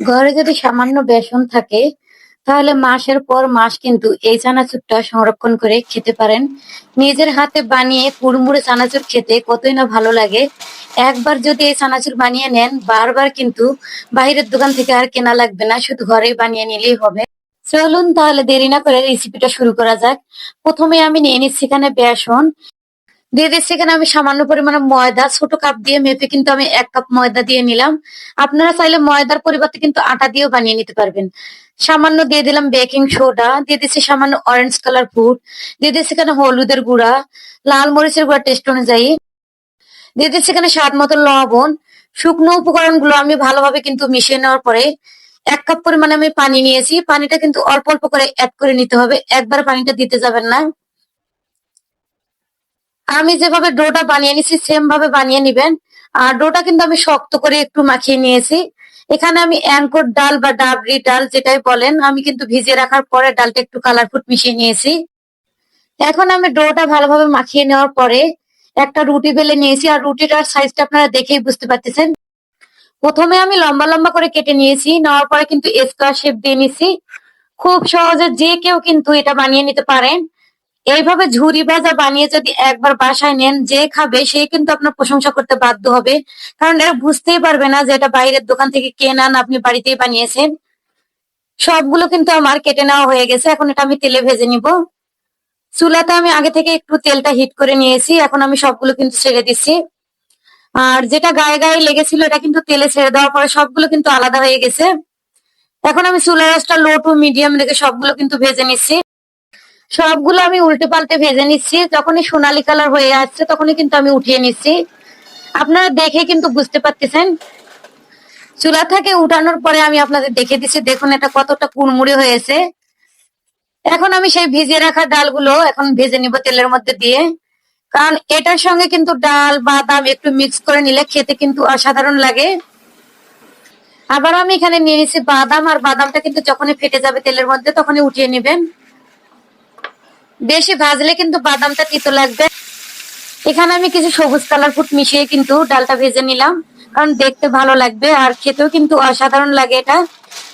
ঘরে যদি সামান্য বেসন থাকে, তাহলে মাসের পর মাস কিন্তু এই চানাচুরটা সংরক্ষণ করে খেতে পারেন। নিজের হাতে বানিয়ে কুড়মুড়ে চানাচুর খেতে কতই না ভালো লাগে। একবার যদি এই চানাচুর বানিয়ে নেন, বারবার কিন্তু বাইরের দোকান থেকে আর কেনা লাগবে না, শুধু ঘরেই বানিয়ে নিলেই হবে। চলুন তাহলে দেরি না করে রেসিপিটা শুরু করা যাক। প্রথমে আমি নিয়ে নিচ্ছি এখানে বেসন। দিয়ে দিচ্ছি এখানে আমি সামান্য পরিমাণে ময়দা, ছোট কাপ দিয়ে মেপে কিন্তু আমি এক কাপ ময়দা দিয়ে নিলাম। আপনারা চাইলে ময়দার পরিবর্তে কিন্তু আটা দিয়েও বানিয়ে নিতে পারবেন। সামান্য দিয়ে দিলাম বেকিং সোডা দিয়ে দিচ্ছি সামান্য অরেঞ্জ কালার ফুড দিয়ে দিচ্ছি এখানে হলুদের গুঁড়া, লাল মরিচের গুঁড়া টেস্ট অনুযায়ী। দিয়ে দিচ্ছি এখানে স্বাদ মতো লবণ। শুকনো উপকরণগুলো আমি ভালোভাবে কিন্তু মিশিয়ে নেওয়ার পরে এক কাপ পরিমাণে আমি পানি নিয়েছি। পানিটা কিন্তু অল্প অল্প করে অ্যাড করে নিতে হবে। একবার পানিটা দিতে যাবেন না। আমি যেভাবে ডোটা বানিয়ে নিয়েছি সেম ভাবে বানিয়ে নিবেন। আর ডোটা কিন্তু আমি শক্ত করে একটু মাখিয়ে নিয়েছি। এখানে আমি অ্যাঙ্কর ডাল বা ডাবরি ডাল যেটাই বলেন, আমি কিন্তু ভিজিয়ে রাখার পরে ডালটা একটু কালারফুট মিশিয়ে নিয়েছি। এখন আমি ডোটা ভালোভাবে মাখিয়ে নেওয়ার পরে একটা রুটি বেলে নিয়েছি। আর রুটিটার সাইজটা আপনারা দেখেই বুঝতে পারতেছেন। প্রথমে আমি লম্বা লম্বা করে কেটে নিয়েছি। নেওয়ার পরে কিন্তু স্কোয়ার শেপ দিয়ে নিছি। খুব সহজে যে কেউ কিন্তু এটা বানিয়ে নিতে পারেন। এইভাবে ঝুরি ভাজা বানিয়ে যদি একবার বাসায় নেন, যে খাবে সে কিন্তু আপনার প্রশংসা করতে বাধ্য হবে। কারণ এরা বুঝতেই পারবে না যে এটা বাইরের দোকান থেকে কেনান আপনি বাড়িতেই বানিয়েছেন। সবগুলো কিন্তু আমার কেটে নেওয়া হয়ে গেছে, এখন এটা আমি তেলে ভেজে নিব। চুলাতে আমি আগে থেকে একটু তেলটা হিট করে নিয়েছি, এখন আমি সবগুলো কিন্তু ছেড়ে দিচ্ছি। আর যেটা গায়ে গায়ে লেগেছিল, এটা কিন্তু তেলে ছেড়ে দেওয়ার পরে সবগুলো কিন্তু আলাদা হয়ে গেছে। এখন আমি চুলা আঁচটা লো টু মিডিয়াম রেখে সবগুলো কিন্তু ভেজে নিচ্ছি। সবগুলো আমি উল্টে পাল্টে ভেজে নিচ্ছি। যখনই সোনালি কালার হয়ে আসছে, তখনই কিন্তু আমি উঠিয়ে নিচ্ছি। আপনারা দেখে কিন্তু বুঝতে পারতেছেন। চুলা থেকে উঠানোর পরে আমি আপনাদের দেখে দিচ্ছি, দেখুন এটা কতটা কুড়মুড়ে হয়েছে। এখন আমি সেই ভিজিয়ে রাখা ডালগুলো এখন ভেজে নিব তেলের মধ্যে দিয়ে। কারণ এটার সঙ্গে কিন্তু ডাল, বাদাম একটু মিক্স করে নিলে খেতে কিন্তু অসাধারণ লাগে। আবার আমি এখানে নিয়ে নিচ্ছি বাদাম, আর বাদামটা কিন্তু যখনই ফেটে যাবে তেলের মধ্যে, তখনই উঠিয়ে নেবেন। বেশি ভাজলে কিন্তু বাদামটা তিতো লাগবে। এখানে আমি কিছু সবুজ কালার ফুড মিশিয়ে কিন্তু ডালটা ভেজে নিলাম, কারণ দেখতে ভালো লাগবে আর খেতেও কিন্তু অসাধারণ লাগে এটা।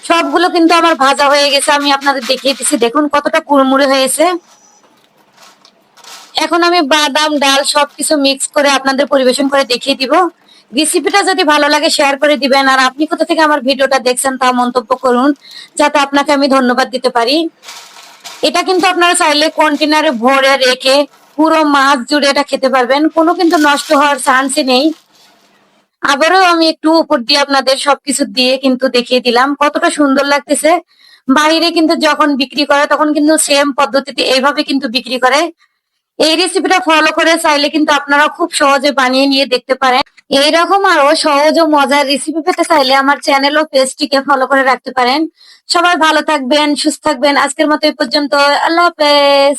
সবগুলো কিন্তু আমার ভাজা হয়ে গেছে, আমি আপনাদের দেখিয়ে দিচ্ছি। দেখুন কতটা কুড়মুড়ে হয়েছে। এখন আমি বাদাম, ডাল সবকিছু মিক্স করে আপনাদের পরিবেশন করে দেখিয়ে দিব। রেসিপিটা যদি ভালো লাগে শেয়ার করে দিবেন। আর আপনি কোথা থেকে আমার ভিডিওটা দেখছেন তা মন্তব্য করুন, যাতে আপনাকে আমি ধন্যবাদ দিতে পারি। এটা কিন্তু আপনারা চাইলে কন্টেনারে ভরে রেখে পুরো মাছ জুড়ে এটা খেতে পারবেন। কোনো কিন্তু নষ্ট হওয়ার চান্সই নেই। আবারও আমি একটু উপর দিয়ে আপনাদের সবকিছু দিয়ে কিন্তু দেখিয়ে দিলাম কতটা সুন্দর লাগতেছে। বাইরে কিন্তু যখন বিক্রি করে তখন কিন্তু সেম পদ্ধতিতে এইভাবে কিন্তু বিক্রি করে। এই রেসিপিটা ফলো করে চাইলে কিন্তু আপনারা খুব সহজে বানিয়ে নিয়ে দেখতে পারেন। এইরকম আরও সহজ ও মজার রেসিপি পেতে চাইলে আমার চ্যানেল ও পেজটিকে ফলো করে রাখতে পারেন। সবাই ভালো থাকবেন, সুস্থ থাকবেন। আজকের মতো এই পর্যন্ত। আল্লাহ হাফেজ।